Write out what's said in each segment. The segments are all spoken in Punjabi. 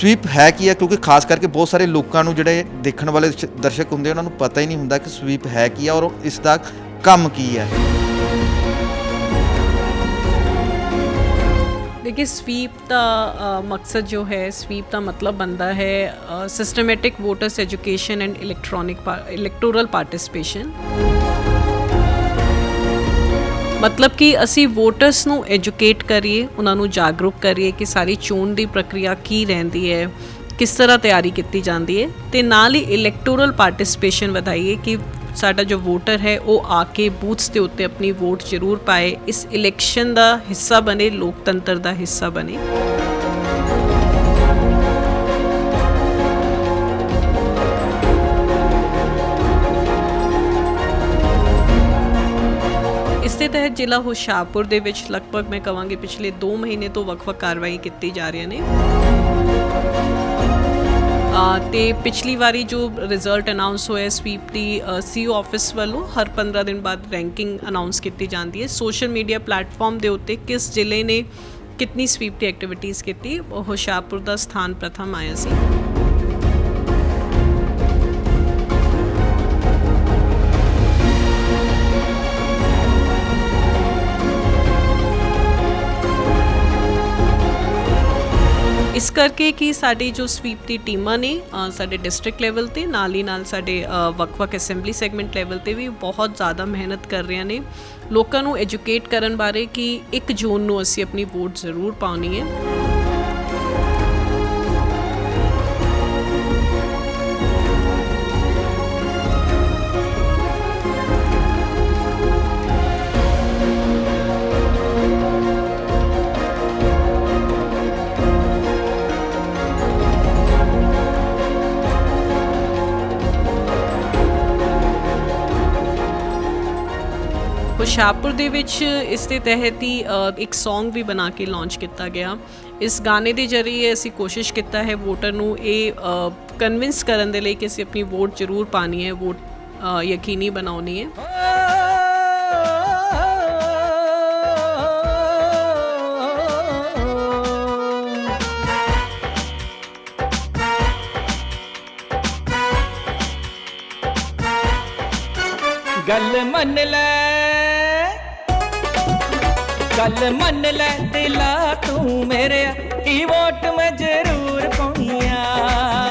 ਸਵੀਪ ਹੈ ਕੀ ਹੈ ਕਿਉਂਕਿ ਖਾਸ ਕਰਕੇ ਬਹੁਤ ਸਾਰੇ ਲੋਕਾਂ ਨੂੰ ਜਿਹੜੇ ਦੇਖਣ ਵਾਲੇ ਸ਼- ਦਰਸ਼ਕ ਹੁੰਦੇ ਉਹਨਾਂ ਨੂੰ ਪਤਾ ਹੀ ਨਹੀਂ ਹੁੰਦਾ ਕਿ ਸਵੀਪ ਹੈ ਕੀ ਹੈ ਔਰ ਇਸ ਦਾ ਕੰਮ ਕੀ ਹੈ देखिए स्वीप का अ, मकसद जो है स्वीप का मतलब बनता है systematic voters education and electronic electoral participation ਮਤਲਬ ਕਿ ਅਸੀਂ ਵੋਟਰਸ ਨੂੰ ਐਜੂਕੇਟ ਕਰੀਏ, ਉਹਨਾਂ ਨੂੰ ਜਾਗਰੂਕ ਕਰੀਏ ਕਿ ਸਾਰੀ ਚੋਣ ਦੀ ਪ੍ਰਕਿਰਿਆ ਕੀ ਰਹਿੰਦੀ ਹੈ, ਕਿਸ ਤਰ੍ਹਾਂ ਤਿਆਰੀ ਕੀਤੀ ਜਾਂਦੀ ਹੈ ਤੇ ਨਾਲ ਹੀ ਇਲੈਕਟੋਰਲ ਪਾਰਟਿਸਿਪੇਸ਼ਨ ਵਧਾਈਏ ਕਿ ਸਾਡਾ ਜੋ ਵੋਟਰ ਹੈ ਉਹ ਆ ਕੇ ਬੂਥਸ ਦੇ ਉੱਤੇ ਆਪਣੀ ਵੋਟ ਜ਼ਰੂਰ ਪਾਏ, ਇਸ ਇਲੈਕਸ਼ਨ ਦਾ ਹਿੱਸਾ ਬਣੇ, ਲੋਕਤੰਤਰ ਦਾ ਹਿੱਸਾ ਬਣੇ। ਤਹਿਤ ਜ਼ਿਲ੍ਹਾ ਹੁਸ਼ਿਆਰਪੁਰ ਦੇ ਵਿੱਚ ਲਗਭਗ ਮੈਂ ਕਹਾਂਗੀ ਪਿਛਲੇ 2 ਮਹੀਨੇ ਤੋਂ ਵੱਖ-ਵੱਖ ਕਾਰਵਾਈ ਕੀਤੀ ਜਾ ਰਹੀਆਂ ਨੇ। ਆ ਤੇ ਪਿਛਲੀ ਵਾਰੀ ਜੋ ਰਿਜ਼ਲਟ ਅਨਾਉਂਸ ਹੋਇਆ ਸਵੀਪ ਦੀ ਸੀਓ ਆਫਿਸ ਵੱਲੋਂ ਹਰ 15 ਦਿਨ ਬਾਅਦ ਰੈਂਕਿੰਗ ਅਨਾਉਂਸ ਕੀਤੀ ਜਾਂਦੀ ਹੈ। ਸੋਸ਼ਲ ਮੀਡੀਆ ਪਲੇਟਫਾਰਮ ਦੇ ਉੱਤੇ ਕਿਸ ਜ਼ਿਲ੍ਹੇ ਨੇ ਕਿੰਨੀ ਸਵੀਪ ਦੀ ਐਕਟੀਵਿਟੀਜ਼ ਕੀਤੀ ਹੁਸ਼ਿਆਰਪੁਰ ਦਾ ਸਥਾਨ ਪ੍ਰਥਮ ਆਇਆ ਸੀ। ਇਸ ਕਰਕੇ ਕਿ ਸਾਡੀ ਜੋ ਸਵੀਪ ਦੀ ਟੀਮਾਂ ਨੇ ਸਾਡੇ ਡਿਸਟ੍ਰਿਕਟ ਲੈਵਲ ਤੇ, ਨਾਲ ਹੀ ਨਾਲ ਸਾਡੇ ਵੱਖ-ਵੱਖ ਅਸੈਂਬਲੀ ਸੈਗਮੈਂਟ ਲੈਵਲ ਤੇ ਵੀ ਬਹੁਤ ਜ਼ਿਆਦਾ ਮਿਹਨਤ ਕਰ ਰਹੀਆਂ ਨੇ। ਲੋਕਾਂ ਨੂੰ ਐਜੂਕੇਟ ਕਰਨ ਬਾਰੇ ਕਿ 1 ਜੂਨ ਨੂੰ ਅਸੀਂ ਆਪਣੀ ਵੋਟ ਜ਼ਰੂਰ ਪਾਉਣੀ ਹੈ। ਸ਼ਾਹਪੁਰ ਦੇ ਵਿੱਚ ਇਸ ਦੇ ਤਹਿਤ ਹੀ ਇੱਕ Song ਵੀ ਬਣਾ ਕੇ ਲਾਂਚ ਕੀਤਾ ਗਿਆ। ਇਸ ਗਾਣੇ ਦੇ ਜ਼ਰੀਏ ਅਸੀਂ ਕੋਸ਼ਿਸ਼ ਕੀਤਾ ਹੈ ਵੋਟਰ ਨੂੰ ਇਹ ਕਨਵਿੰਸ ਕਰਨ ਦੇ ਲਈ ਕਿ ਅਸੀਂ ਆਪਣੀ ਵੋਟ ਜ਼ਰੂਰ ਪਾਣੀ ਹੈ ਵੋਟ ਯਕੀਨੀ ਬਣਾਉਣੀ ਹੈ। ਗੱਲ ਮੰਨ ਲੈ। ਗੱਲ ਮੰਨ ਲੈ ਦਿਲਾ ਤੂੰ ਮੇਰੇ, ਕੀ ਵੋਟ ਮੈਂ ਜ਼ਰੂਰ ਪਾਉਣੀਆ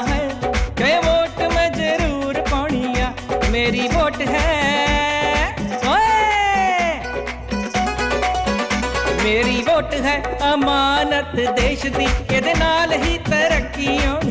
ਹੈ। ਕਿ ਵੋਟ ਮੈਂ ਜ਼ਰੂਰ ਪਾਉਣੀਆ, ਮੇਰੀ ਵੋਟ ਹੈ। ਓਏ! ਮੇਰੀ ਵੋਟ ਹੈ ਅਮਾਨਤ ਦੇਸ਼ ਦੀ, ਇਹਦੇ ਨਾਲ ਹੀ ਤਰੱਕੀ ਹੋਣੀ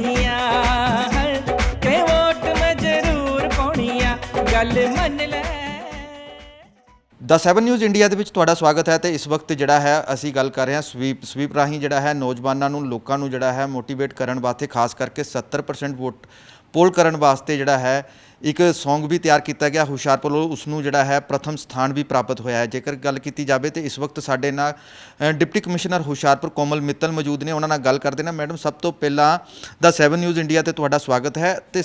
ਦਾ 7 ਨਿਊਜ਼ ਇੰਡੀਆ ਦੇ ਵਿੱਚ ਤੁਹਾਡਾ ਸਵਾਗਤ ਹੈ ਤੇ ਇਸ ਵਕਤ ਜਿਹੜਾ ਹੈ ਅਸੀਂ ਗੱਲ ਕਰ ਰਹੇ ਹਾਂ ਸਵੀਪ ਸਵੀਪ ਰਾਹੀਂ ਜਿਹੜਾ ਹੈ ਨੌਜਵਾਨਾਂ ਨੂੰ, ਲੋਕਾਂ ਨੂੰ ਜਿਹੜਾ ਹੈ ਮੋਟੀਵੇਟ ਕਰਨ ਵਾਸਤੇ, ਖਾਸ ਕਰਕੇ 70% ਵੋਟ ਪੋਲ ਕਰਨ ਵਾਸਤੇ ਜਿਹੜਾ ਹੈ ਇੱਕ Song ਵੀ ਤਿਆਰ ਕੀਤਾ ਗਿਆ। ਹੁਸ਼ਿਆਰਪੁਰ ਵੱਲੋਂ ਉਸ ਨੂੰ ਜਿਹੜਾ ਹੈ ਪ੍ਰਥਮ ਸਥਾਨ ਵੀ ਪ੍ਰਾਪਤ ਹੋਇਆ ਹੈ। ਜੇਕਰ ਗੱਲ ਕੀਤੀ ਜਾਵੇ ਤੇ ਇਸ ਵਕਤ ਸਾਡੇ ਨਾਲ ਡਿਪਟੀ ਕਮਿਸ਼ਨਰ ਹੁਸ਼ਿਆਰਪੁਰ ਕੋਮਲ ਮਿੱਤਲ ਮੌਜੂਦ ਨੇ। ਉਹਨਾਂ ਨਾਲ ਗੱਲ ਕਰਦੇ ਨੇ। ਮੈਡਮ, ਸਭ ਤੋਂ ਪਹਿਲਾਂ ਦਾ 7 ਨਿਊਜ਼ ਇੰਡੀਆ ਤੇ ਤੁਹਾਡਾ ਸਵਾਗਤ ਹੈ। ਤੇ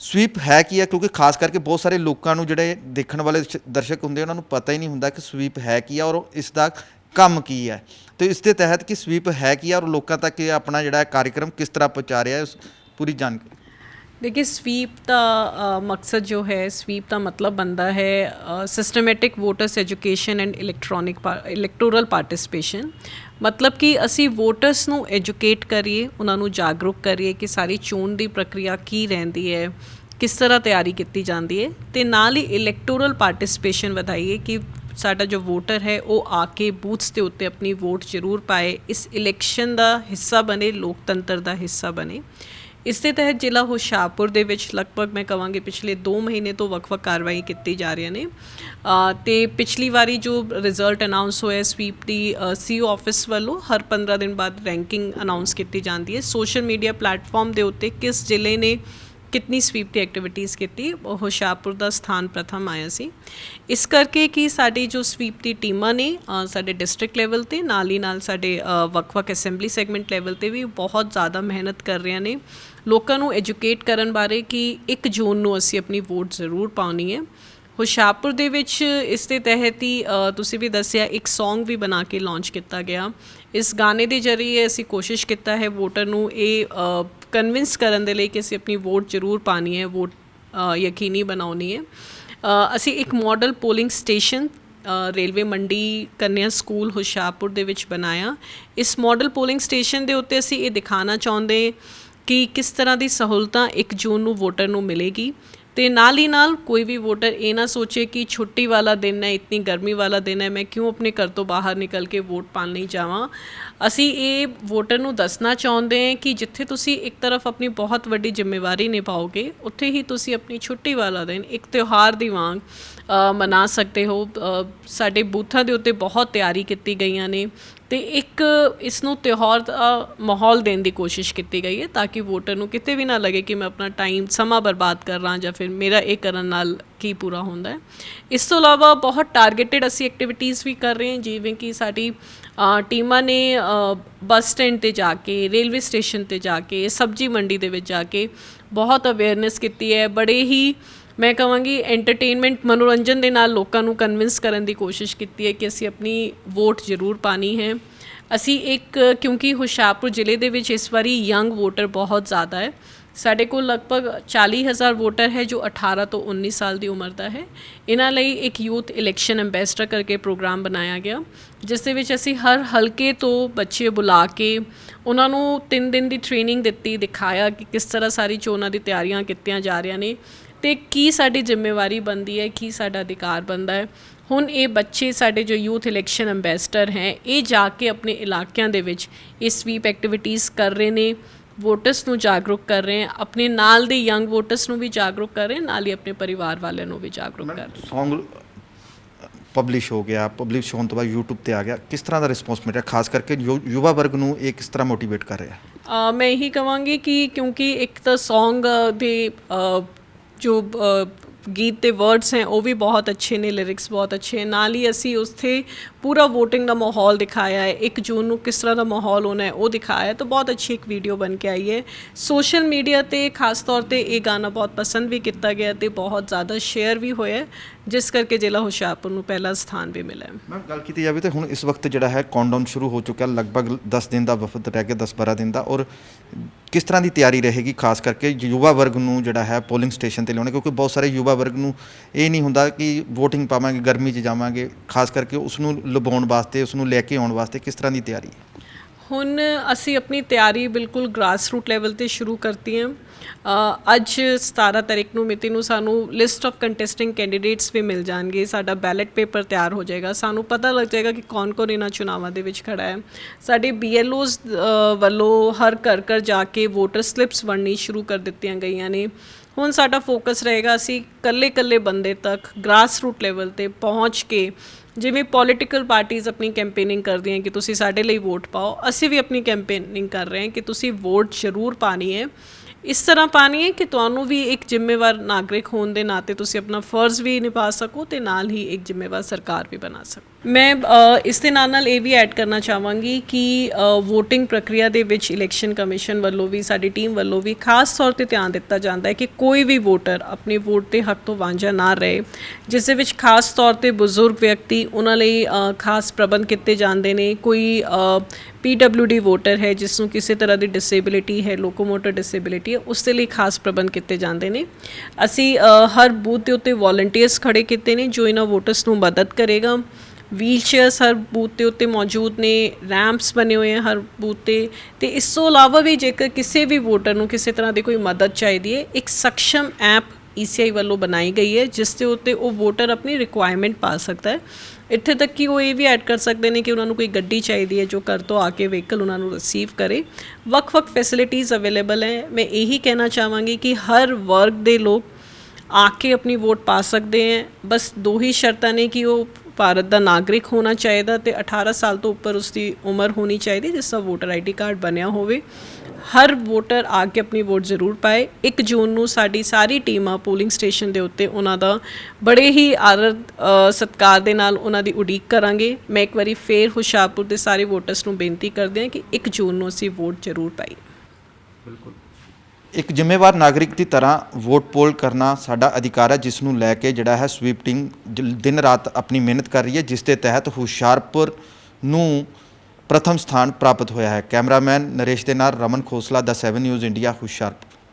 ਸਵੀਪ ਹੈ ਕੀ ਹੈ? ਕਿਉਂਕਿ ਖਾਸ ਕਰਕੇ ਬਹੁਤ ਸਾਰੇ ਲੋਕਾਂ ਨੂੰ ਜਿਹੜੇ ਦੇਖਣ ਵਾਲੇ ਸ਼- ਦਰਸ਼ਕ ਹੁੰਦੇ ਉਹਨਾਂ ਨੂੰ ਪਤਾ ਹੀ ਨਹੀਂ ਹੁੰਦਾ ਕਿ ਸਵੀਪ ਹੈ ਕੀ ਹੈ ਔਰ ਇਸ ਦਾ ਕੰਮ ਕੀ ਹੈ। ਤੇ ਇਸ ਦੇ ਤਹਿਤ ਕਿ ਸਵੀਪ ਹੈ ਕੀ ਹੈ ਔਰ ਲੋਕਾਂ ਤੱਕ ਇਹ ਆਪਣਾ ਜਿਹੜਾ ਹੈ ਕਾਰਜਕ੍ਰਮ ਕਿਸ ਤਰ੍ਹਾਂ ਪਹੁੰਚਾ ਰਿਹਾ ਹੈ, ਉਸ ਪੂਰੀ ਜਾਣਕਾਰੀ देखिए स्वीप का अ, मकसद जो है स्वीप का मतलब बनता है systematic voters education and electronic electoral participation ਮਤਲਬ ਕਿ ਅਸੀਂ ਵੋਟਰਸ ਨੂੰ ਐਜੂਕੇਟ ਕਰੀਏ ਉਹਨਾਂ ਨੂੰ ਜਾਗਰੂਕ ਕਰੀਏ ਕਿ ਸਾਰੀ ਚੋਣ ਦੀ ਪ੍ਰਕਿਰਿਆ ਕੀ ਰਹਿੰਦੀ ਹੈ ਕਿਸ ਤਰ੍ਹਾਂ ਤਿਆਰੀ ਕੀਤੀ ਜਾਂਦੀ ਹੈ ਤੇ ਨਾਲ ਹੀ ਇਲੈਕਟੋਰਲ ਪਾਰਟਿਸਿਪੇਸ਼ਨ ਵਧਾਈਏ ਕਿ ਸਾਡਾ ਜੋ ਵੋਟਰ ਹੈ ਉਹ ਆ ਕੇ ਬੂਥਸ ਦੇ ਉੱਤੇ ਆਪਣੀ ਵੋਟ ਜ਼ਰੂਰ ਪਾਏ ਇਸ ਇਲੈਕਸ਼ਨ ਦਾ ਹਿੱਸਾ ਬਣੇ ਲੋਕਤੰਤਰ ਦਾ ਹਿੱਸਾ ਬਣੇ ਇਸ ਦੇ ਤਹਿਤ ਜ਼ਿਲ੍ਹਾ ਹੁਸ਼ਿਆਰਪੁਰ ਦੇ ਵਿੱਚ ਲਗਭਗ ਮੈਂ ਕਹਾਂਗੀ ਪਿਛਲੇ 2 ਮਹੀਨੇ ਤੋਂ ਵੱਖ-ਵੱਖ ਕਾਰਵਾਈ ਕੀਤੀ ਜਾ ਰਹੀਆਂ ਨੇ। ਅ, ਤੇ ਪਿਛਲੀ ਵਾਰੀ ਜੋ ਰਿਜ਼ਲਟ ਅਨਾਉਂਸ ਹੋਇਆ ਸਵੀਪ ਦੀ ਸੀਓ ਆਫਿਸ ਵੱਲੋਂ ਹਰ 15 ਦਿਨ ਬਾਅਦ ਰੈਂਕਿੰਗ ਅਨਾਉਂਸ ਕੀਤੀ ਜਾਂਦੀ ਹੈ। ਸੋਸ਼ਲ ਮੀਡੀਆ ਪਲੇਟਫਾਰਮ ਦੇ ਉੱਤੇ ਕਿਸ ਜ਼ਿਲ੍ਹੇ ਨੇ ਕਿੰਨੀ ਸਵੀਪ ਦੀ ਐਕਟੀਵਿਟੀਜ਼ ਕੀਤੀ ਹੁਸ਼ਿਆਰਪੁਰ ਦਾ ਸਥਾਨ ਪ੍ਰਥਮ ਆਇਆ ਸੀ। ਇਸ ਕਰਕੇ ਕਿ ਸਾਡੀ ਜੋ ਸਵੀਪ ਦੀ ਟੀਮਾਂ ਨੇ ਸਾਡੇ ਡਿਸਟ੍ਰਿਕਟ ਲੈਵਲ ਤੇ ਨਾਲ ਹੀ ਨਾਲ ਸਾਡੇ ਵੱਖ-ਵੱਖ ਅਸੈਂਬਲੀ ਸੈਗਮੈਂਟ ਲੈਵਲ ਤੇ ਵੀ ਬਹੁਤ ਜ਼ਿਆਦਾ ਮਿਹਨਤ ਕਰ ਰਹੀਆਂ ਨੇ। ਲੋਕਾਂ ਨੂੰ ਐਜੂਕੇਟ ਕਰਨ ਬਾਰੇ ਕਿ 1 ਜੂਨ ਨੂੰ ਅਸੀਂ ਆਪਣੀ ਵੋਟ ਜ਼ਰੂਰ ਪਾਉਣੀ ਹੈ। ਹੁਸ਼ਿਆਰਪੁਰ ਦੇ ਵਿੱਚ ਇਸ ਦੇ ਤਹਿਤ ਹੀ ਤੁਸੀਂ ਵੀ ਦੱਸਿਆ, ਇੱਕ Song ਵੀ ਬਣਾ ਕੇ ਲਾਂਚ ਕੀਤਾ ਗਿਆ। ਇਸ ਗਾਣੇ ਦੇ ਜ਼ਰੀਏ ਅਸੀਂ ਕੋਸ਼ਿਸ਼ ਕੀਤਾ ਹੈ ਵੋਟਰ ਨੂੰ ਇਹ ਕਨਵਿੰਸ ਕਰਨ ਦੇ ਲਈ ਕਿ ਅਸੀਂ ਆਪਣੀ ਵੋਟ ਜ਼ਰੂਰ ਪਾਣੀ ਹੈ ਵੋਟ ਯਕੀਨੀ ਬਣਾਉਣੀ ਹੈ। ਅਸੀਂ ਇੱਕ ਮਾਡਲ ਪੋਲਿੰਗ ਸਟੇਸ਼ਨ ਰੇਲਵੇ ਮੰਡੀ ਕੰਨਿਆ ਸਕੂਲ ਹੁਸ਼ਿਆਰਪੁਰ ਦੇ ਵਿੱਚ ਬਣਾਇਆ। ਇਸ ਮਾਡਲ ਪੋਲਿੰਗ ਸਟੇਸ਼ਨ ਦੇ ਉੱਤੇ ਅਸੀਂ ਇਹ ਦਿਖਾਉਣਾ ਚਾਹੁੰਦੇ ਕਿ ਕਿਸ ਤਰ੍ਹਾਂ ਦੀ ਸਹੂਲਤਾਂ 1 ਜੂਨ ਨੂੰ ਵੋਟਰ ਨੂੰ ਮਿਲੇਗੀ। ਤੇ ਨਾਲ ਹੀ ਨਾਲ ਕੋਈ ਵੀ ਵੋਟਰ ਇਹ ਨਾ ਸੋਚੇ ਕਿ ਛੁੱਟੀ ਵਾਲਾ ਦਿਨ ਹੈ, ਇਤਨੀ ਗਰਮੀ ਵਾਲਾ ਦਿਨ ਹੈ, ਮੈਂ ਕਿਉਂ ਆਪਣੇ ਘਰ ਤੋਂ ਬਾਹਰ ਨਿਕਲ ਕੇ ਵੋਟ ਪਾਣ ਲਈ ਜਾਵਾਂ? ਅਸੀਂ ਇਹ ਵੋਟਰ ਨੂੰ ਦੱਸਣਾ ਚਾਹੁੰਦੇ ਹਾਂ ਕਿ ਜਿੱਥੇ ਤੁਸੀਂ ਇੱਕ ਤਰਫ ਆਪਣੀ ਬਹੁਤ ਵੱਡੀ ਜ਼ਿੰਮੇਵਾਰੀ ਨਿਭਾਓਗੇ, ਉੱਥੇ ਹੀ ਤੁਸੀਂ ਆਪਣੀ ਛੁੱਟੀ ਵਾਲਾ ਦਿਨ ਇੱਕ ਤਿਉਹਾਰ ਦੀ ਵਾਂਗ ਮਨਾ ਸਕਦੇ ਹੋ। ਸਾਡੇ ਬੂਥਾਂ ਦੇ ਉੱਤੇ ਬਹੁਤ ਤਿਆਰੀ ਕੀਤੀ ਗਈਆਂ ਨੇ। ਤੇ ਇੱਕ ਇਸ ਨੂੰ ਤਿਉਹਾਰ ਦਾ ਮਾਹੌਲ ਦੇਣ ਦੀ ਕੋਸ਼ਿਸ਼ ਕੀਤੀ ਗਈ ਹੈ ਤਾਂ ਕਿ ਵੋਟਰ ਨੂੰ ਕਿਤੇ ਵੀ ਨਾ ਲੱਗੇ ਕਿ ਮੈਂ ਆਪਣਾ ਟਾਈਮ ਸਮਾਂ ਬਰਬਾਦ ਕਰ ਰਹਾ ਜਾਂ ਫਿਰ ਮੇਰਾ ਇਹ ਕਰਨ ਨਾਲ ਕੀ ਪੂਰਾ ਹੁੰਦਾ ਹੈ। ਇਸ ਤੋਂ ਇਲਾਵਾ ਬਹੁਤ ਟਾਰਗੇਟਡ ਅਸੀਂ ਐਕਟੀਵਿਟੀਜ਼ ਵੀ ਕਰ ਰਹੇ ਹਾਂ, ਜਿਵੇਂ ਕਿ ਸਾਡੀ ਟੀਮਾਂ ਨੇ ਬੱਸ ਸਟੈਂਡ ਤੇ ਜਾ ਕੇ, ਰੇਲਵੇ ਸਟੇਸ਼ਨ ਤੇ ਜਾ ਕੇ, ਸਬਜ਼ੀ ਮੰਡੀ ਦੇ ਵਿੱਚ ਜਾ ਕੇ ਬਹੁਤ ਅਵੇਅਰਨੈਸ ਕੀਤੀ ਹੈ। ਬੜੇ ਹੀ ਮੈਂ ਕਹਾਂਗੀ ਐਂਟਰਟੇਨਮੈਂਟ ਮਨੋਰੰਜਨ ਦੇ ਨਾਲ ਲੋਕਾਂ ਨੂੰ ਕਨਵਿੰਸ ਕਰਨ ਦੀ ਕੋਸ਼ਿਸ਼ ਕੀਤੀ ਹੈ ਕਿ ਅਸੀਂ ਆਪਣੀ ਵੋਟ ਜ਼ਰੂਰ ਪਾਣੀ ਹੈ। ਅਸੀਂ ਇੱਕ, ਕਿਉਂਕਿ ਹੁਸ਼ਿਆਰਪੁਰ ਜ਼ਿਲ੍ਹੇ ਦੇ ਵਿੱਚ ਇਸ ਵਾਰੀ ਯੰਗ ਵੋਟਰ ਬਹੁਤ ਜ਼ਿਆਦਾ ਹੈ। ਸਾਡੇ ਕੋਲ ਲਗਭਗ 40000 ਵੋਟਰ ਹੈ ਜੋ 18 ਤੋਂ 19 ਸਾਲ ਦੀ ਉਮਰ ਦਾ ਹੈ। ਇਹਨਾਂ ਲਈ ਇੱਕ ਯੂਥ ਇਲੈਕਸ਼ਨ ਐਮਬੈਸਡਰ ਕਰਕੇ ਪ੍ਰੋਗਰਾਮ ਬਣਾਇਆ ਗਿਆ, ਜਿਸ ਦੇ ਵਿੱਚ ਅਸੀਂ ਹਰ ਹਲਕੇ ਤੋਂ ਬੱਚੇ ਬੁਲਾ ਕੇ ਉਹਨਾਂ ਨੂੰ 3 ਦਿਨ ਦੀ ਟ੍ਰੇਨਿੰਗ ਦਿੱਤੀ, ਦਿਖਾਇਆ ਕਿ ਕਿਸ ਤਰ੍ਹਾਂ ਸਾਰੀ ਚੋਣਾਂ ਦੀ ਤਿਆਰੀਆਂ ਕੀਤੀਆਂ ਜਾ ਰਹੀਆਂ ਨੇ। ਤੇ ਕੀ ਸਾਡੀ ਜ਼ਿੰਮੇਵਾਰੀ ਬਣਦੀ ਹੈ ਕੀ ਸਾਡਾ ਅਧਿਕਾਰ ਬਣਦਾ ਹੈ। ਹੁਣ ਇਹ ਬੱਚੇ ਸਾਡੇ ਜੋ ਯੂਥ ਇਲੈਕਸ਼ਨ ਐਮਬੈਸਡਰ ਹੈ ਇਹ ਜਾ ਕੇ ਆਪਣੇ ਇਲਾਕਿਆਂ ਦੇ ਵਿੱਚ ਇਹ ਸਵੀਪ ਐਕਟੀਵਿਟੀਜ਼ ਕਰ ਰਹੇ ਨੇ ਵੋਟਰਸ ਨੂੰ ਜਾਗਰੂਕ ਕਰ ਰਹੇ ਹਨ ਆਪਣੇ ਨਾਲ ਦੇ ਯੰਗ ਵੋਟਰਸ ਨੂੰ ਵੀ ਜਾਗਰੂਕ ਕਰ ਰਹੇ ਨਾਲ ਹੀ ਆਪਣੇ ਪਰਿਵਾਰ ਵਾਲਿਆਂ ਨੂੰ ਵੀ ਜਾਗਰੂਕ ਕਰ ਰਹੇ ਸੌਂਗ ਪਬਲਿਸ਼ ਹੋ ਗਿਆ ਪਬਲਿਸ਼ ਹੋਣ ਤੋਂ ਬਾਅਦ YouTube ਤੇ ਆ ਗਿਆ ਕਿਸ ਤਰ੍ਹਾਂ ਦਾ ਰਿਸਪੌਂਸ ਮਿਲ ਰਿਹਾ? ਖਾਸ ਕਰਕੇ ਯੁਵਾ ਵਰਗ ਨੂੰ ਇਹ ਕਿਸ ਤਰ੍ਹਾਂ ਮੋਟੀਵੇਟ ਕਰ ਰਿਹਾ? ਮੈਂ ਇਹੀ ਕਵਾਂਗੀ ਕਿ ਕਿਉਂਕਿ ਇੱਕ ਤਾਂ Song ਦੇ ਜੋ ਗੀਤ ਦੇ ਵਰਡਸ ਹੈ, ਉਹ ਵੀ ਬਹੁਤ ਅੱਛੇ ਨੇ ਲਿਰਿਕਸ ਬਹੁਤ ਅੱਛੇ ਨਾਲ ਹੀ ਅਸੀਂ ਉੱਥੇ ਪੂਰਾ VOTING ਦਾ ਮਾਹੌਲ ਦਿਖਾਇਆ ਹੈ। 1 ਜੂਨ ਨੂੰ ਕਿਸ ਤਰ੍ਹਾਂ ਦਾ ਮਾਹੌਲ ਹੋਣਾ ਹੈ, ਉਹ ਦਿਖਾਇਆ ਤਾਂ ਬਹੁਤ ਅੱਛੀ ਇੱਕ ਵੀਡੀਓ ਬਣ ਕੇ ਆਈ ਹੈ। ਸੋਸ਼ਲ ਮੀਡੀਆ ਤੇ ਖਾਸ ਤੌਰ ਤੇ ਇਹ ਗਾਣਾ ਬਹੁਤ ਪਸੰਦ ਵੀ ਕੀਤਾ ਗਿਆ ਤੇ ਬਹੁਤ ਜ਼ਿਆਦਾ ਸ਼ੇਅਰ ਵੀ ਹੋਇਆ ਜਿਸ ਕਰਕੇ ਜ਼ਿਲ੍ਹਾ ਹੁਸ਼ਿਆਰਪੁਰ ਨੂੰ ਪਹਿਲਾ ਸਥਾਨ ਵੀ ਮਿਲਿਆ। ਹੈ ਮੈਂ ਗੱਲ ਕੀਤੀ ਜਾਵੇ ਤਾਂ ਹੁਣ ਇਸ ਵਕਤ ਜਿਹੜਾ ਹੈ ਕਾਊਂਟਡਾਊਨ ਸ਼ੁਰੂ ਹੋ ਚੁੱਕਿਆ, ਲਗਭਗ 10 ਦਿਨ ਦਾ ਵਫਦ ਰਹਿ ਗਿਆ 10-12 ਦਿਨ ਦਾ। ਔਰ ਕਿਸ ਤਰ੍ਹਾਂ ਦੀ ਤਿਆਰੀ ਰਹੇਗੀ, ਖਾਸ ਕਰਕੇ ਯੁਵਾ ਵਰਗ ਨੂੰ ਜਿਹੜਾ ਹੈ ਪੋਲਿੰਗ ਸਟੇਸ਼ਨ ਤੇ ਲਿਆਉਣਾ, ਕਿਉਂਕਿ ਬਹੁਤ ਸਾਰੇ ਯੁਵਾ ਵਰਗ ਨੂੰ ਇਹ ਨਹੀਂ ਹੁੰਦਾ ਕਿ VOTING ਪਾਵਾਂਗੇ, ਗਰਮੀ 'ਚ ਜਾਵਾਂਗੇ, ਖਾਸ ਕਰਕੇ ਉਸ ਨੂੰ ਲੁਭਾਉਣ ਵਾਸਤੇ ਉਸ ਨੂੰ ਲੈ ਕੇ ਆਉਣ ਵਾਸਤੇ ਕਿਸ ਤਰ੍ਹਾਂ ਦੀ ਤਿਆਰੀ ਹੈ? ਹੁਣ ਅਸੀਂ ਆਪਣੀ ਤਿਆਰੀ ਬਿਲਕੁਲ ਗ੍ਰਾਸ ਰੂਟ ਲੈਵਲ ਤੇ ਸ਼ੁਰੂ ਕਰਤੀ ਹੈ। ਅੱਜ 17 ਤਾਰੀਖ ਨੂੰ ਮਿਤੀ ਨੂੰ ਸਾਨੂੰ ਲਿਸਟ ਆਫ ਕੰਟੈਸਟਿੰਗ ਕੈਂਡੀਡੇਟਸ ਵੀ ਮਿਲ ਜਾਣਗੇ। ਸਾਡਾ ਬੈਲਟ ਪੇਪਰ ਤਿਆਰ ਹੋ ਜਾਏਗਾ। ਸਾਨੂੰ ਪਤਾ ਲੱਗ ਜਾਏਗਾ ਕਿ ਕੌਣ-ਕੌਣ ਇਹਨਾਂ ਚੁਣਾਵਾਂ ਦੇ ਵਿੱਚ ਖੜਾ ਹੈ। ਸਾਡੇ BLOs ਅ, ਵੱਲੋਂ ਹਰ ਘਰ ਘਰ ਜਾ ਕੇ ਵੋਟਰ ਸਲਿੱਪਸ ਵੰਡਣੀ ਸ਼ੁਰੂ ਕਰ ਦਿੱਤੀਆਂ ਗਈਆਂ ਨੇ। ਹੁਣ ਸਾਡਾ ਫੋਕਸ ਰਹੇਗਾ ਅਸੀਂ ਕੱਲੇ-ਕੱਲੇ ਬੰਦੇ ਤੱਕ ਗ੍ਰਾਸ ਰੂਟ ਲੈਵਲ ਤੇ ਪਹੁੰਚ ਕੇ ਜਿਵੇਂ ਪੋਲੀਟੀਕਲ ਪਾਰਟੀਆਂ ਆਪਣੀ ਕੈਂਪੇਨਿੰਗ ਕਰਦੀਆਂ ਕਿ ਤੁਸੀਂ ਸਾਡੇ ਲਈ ਵੋਟ ਪਾਓ, ਅਸੀਂ ਵੀ ਆਪਣੀ ਕੈਂਪੇਨਿੰਗ ਕਰ ਰਹੇ ਹਾਂ ਕਿ ਤੁਸੀਂ ਵੋਟ ਜ਼ਰੂਰ ਪਾਣੀ ਹੈ। ਇਸ ਤਰ੍ਹਾਂ ਪਾਣੀ ਹੈ ਕਿ ਤੁਹਾਨੂੰ ਵੀ ਇੱਕ ਜ਼ਿੰਮੇਵਾਰ ਨਾਗਰਿਕ ਹੋਣ ਦੇ ਨਾਤੇ ਤੁਸੀਂ ਆਪਣਾ ਫਰਜ਼ ਵੀ ਨਿਭਾ ਸਕੋ ਤੇ ਨਾਲ ਹੀ ਇੱਕ ਜ਼ਿੰਮੇਵਾਰ ਸਰਕਾਰ ਵੀ ਬਣਾ ਸਕੋ। ਮੈਂ ਇਸ ਦੇ ਨਾਲ ਨਾਲ ਇਹ ਵੀ ਐਡ ਕਰਨਾ ਚਾਹਾਂਗੀ ਕਿ VOTING ਪ੍ਰਕਿਰਿਆ ਦੇ ਵਿੱਚ ਇਲੈਕਸ਼ਨ ਕਮਿਸ਼ਨ ਵੱਲੋਂ ਵੀ, ਸਾਡੀ ਟੀਮ ਵੱਲੋਂ ਵੀ ਖਾਸ ਤੌਰ ਤੇ ਧਿਆਨ ਦਿੱਤਾ ਜਾਂਦਾ ਹੈ ਕਿ ਕੋਈ ਵੀ ਵੋਟਰ ਆਪਣੇ ਵੋਟ ਦੇ ਹੱਕ ਤੋਂ ਵਾਂਝਾ ਨਾ ਰਹੇ, ਜਿਸ ਦੇ ਵਿੱਚ ਖਾਸ ਤੌਰ ਤੇ ਬਜ਼ੁਰਗ ਵਿਅਕਤੀ ਉਹਨਾਂ ਲਈ ਖਾਸ ਪ੍ਰਬੰਧ ਕੀਤੇ ਜਾਂਦੇ ਨੇ। ਕੋਈ PWD ਵੋਟਰ ਹੈ, ਜਿਸ ਨੂੰ ਕਿਸੇ ਤਰ੍ਹਾਂ ਦੀ ਡਿਸੇਬਿਲਿਟੀ ਹੈ ਲੋਕੋਮੋਟਰ ਡਿਸੇਬਿਲਿਟੀ ਹੈ, ਉਸ ਦੇ ਲਈ ਖਾਸ ਪ੍ਰਬੰਧ ਕੀਤੇ ਜਾਂਦੇ ਨੇ। ਅਸੀਂ ਹਰ ਬੂਥ ਦੇ ਉੱਤੇ ਵੋਲੰਟੀਅਰਸ ਖੜੇ ਕੀਤੇ ਨੇ, ਜੋ ਇਹਨਾਂ ਵੋਟਰਸ ਨੂੰ ਮਦਦ ਕਰੇਗਾ। ਵੀਲਚੇਅਰਸ ਹਰ ਬੂਥ ਦੇ ਉੱਤੇ ਮੌਜੂਦ ਨੇ ਰੈਂਪਸ ਬਣੇ ਹੋਏ ਹਨ ਹਰ ਬੂਥ ਤੇ ਤੇ ਇਸ ਤੋਂ ਇਲਾਵਾ ਵੀ ਜੇਕਰ ਕਿਸੇ ਵੀ ਵੋਟਰ ਨੂੰ ਕਿਸੇ ਤਰ੍ਹਾਂ ਦੀ ਕੋਈ ਮਦਦ ਚਾਹੀਦੀ ਹੈ, ਇੱਕ ਸક્ષਮ ਐਪ ECI ਵੱਲੋਂ ਬਣਾਈ ਗਈ ਹੈ, ਜਿਸ ਦੇ ਉੱਤੇ ਉਹ ਵੋਟਰ ਆਪਣੀ ਰਿਕੁਆਇਰਮੈਂਟ ਪਾ ਸਕਦਾ ਹੈ। ਇੱਥੇ ਤੱਕ ਕਿ ਉਹ ਇਹ ਵੀ ਐਡ ਕਰ ਸਕਦੇ ਨੇ ਕਿ ਉਹਨਾਂ ਨੂੰ ਕੋਈ ਗੱਡੀ ਚਾਹੀਦੀ ਹੈ ਜੋ ਘਰ ਤੋਂ ਆ ਕੇ ਵਹੀਕਲ ਉਹਨਾਂ ਨੂੰ ਰਿਸੀਵ ਕਰੇ। ਵੱਖ-ਵੱਖ ਫੈਸਿਲਿਟੀਜ਼ ਅਵੇਲੇਬਲ ਹੈ। ਮੈਂ ਇਹੀ ਕਹਿਣਾ ਚਾਹਾਂਗੀ ਕਿ ਹਰ ਵਰਗ ਦੇ ਲੋਕ ਆ ਕੇ ਆਪਣੀ ਵੋਟ ਪਾ ਸਕਦੇ ਹੈ। ਬਸ ਦੋ ਹੀ ਸ਼ਰਤਾਂ ਨੇ ਕਿ ਉਹ ਭਾਰਤ ਦਾ ਨਾਗਰਿਕ ਹੋਣਾ ਚਾਹੀਦਾ ਤੇ 18 ਸਾਲ ਤੋਂ ਉੱਪਰ ਉਸ ਦੀ ਉਮਰ ਹੋਣੀ ਚਾਹੀਦੀ ਜਿਸ ਦਾ ਵੋਟਰ ਆਈਡੀ ਕਾਰਡ ਬਣਿਆ ਹੋਵੇ। ਹਰ ਵੋਟਰ ਆ ਕੇ ਆਪਣੀ ਵੋਟ ਜ਼ਰੂਰ ਪਾਏ। 1 ਜੂਨ ਨੂੰ ਸਾਡੀ ਸਾਰੀ ਟੀਮਾਂ ਪੋਲਿੰਗ ਸਟੇਸ਼ਨ ਦੇ ਉੱਤੇ ਉਹਨਾਂ ਦਾ ਬੜੇ ਹੀ ਆਦਰ ਅ, ਸਤਿਕਾਰ ਦੇ ਨਾਲ ਉਹਨਾਂ ਦੀ ਉਡੀਕ ਕਰਾਂਗੇ। ਮੈਂ ਇੱਕ ਵਾਰੀ ਫੇਰ ਹੁਸ਼ਿਆਰਪੁਰ ਦੇ ਸਾਰੇ ਵੋਟਰਸ ਨੂੰ ਬੇਨਤੀ ਕਰਦੇ ਹਾਂ ਕਿ 1 ਜੂਨ ਨੂੰ ਅਸੀਂ ਵੋਟ ਜ਼ਰੂਰ ਪਾਈ ਬਿਲਕੁਲ। ਇੱਕ ਜ਼ਿੰਮੇਵਾਰ ਨਾਗਰਿਕ ਦੀ ਤਰ੍ਹਾਂ ਵੋਟ ਪੋਲ ਕਰਨਾ ਸਾਡਾ ਅਧਿਕਾਰ ਹੈ, ਜਿਸ ਨੂੰ ਲੈ ਕੇ ਜਿਹੜਾ ਹੈ ਸਵੀਪ ਟੀਮ ਜ- ਦਿਨ ਰਾਤ ਆਪਣੀ ਮਿਹਨਤ ਕਰ ਰਹੀ ਹੈ, ਜਿਸ ਦੇ ਤਹਿਤ ਹੁਸ਼ਿਆਰਪੁਰ ਨੂੰ ਪ੍ਰਥਮ ਸਥਾਨ ਪ੍ਰਾਪਤ ਹੋਇਆ ਹੈ। ਕੈਮਰਾਮੈਨ ਨਰੇਸ਼ ਦੇ ਨਾਲ ਰਮਨ ਖੋਸਲਾ, ਦਾ 7 ਨਿਊਜ਼ ਇੰਡੀਆ, ਹੁਸ਼ਿਆਰਪੁਰ।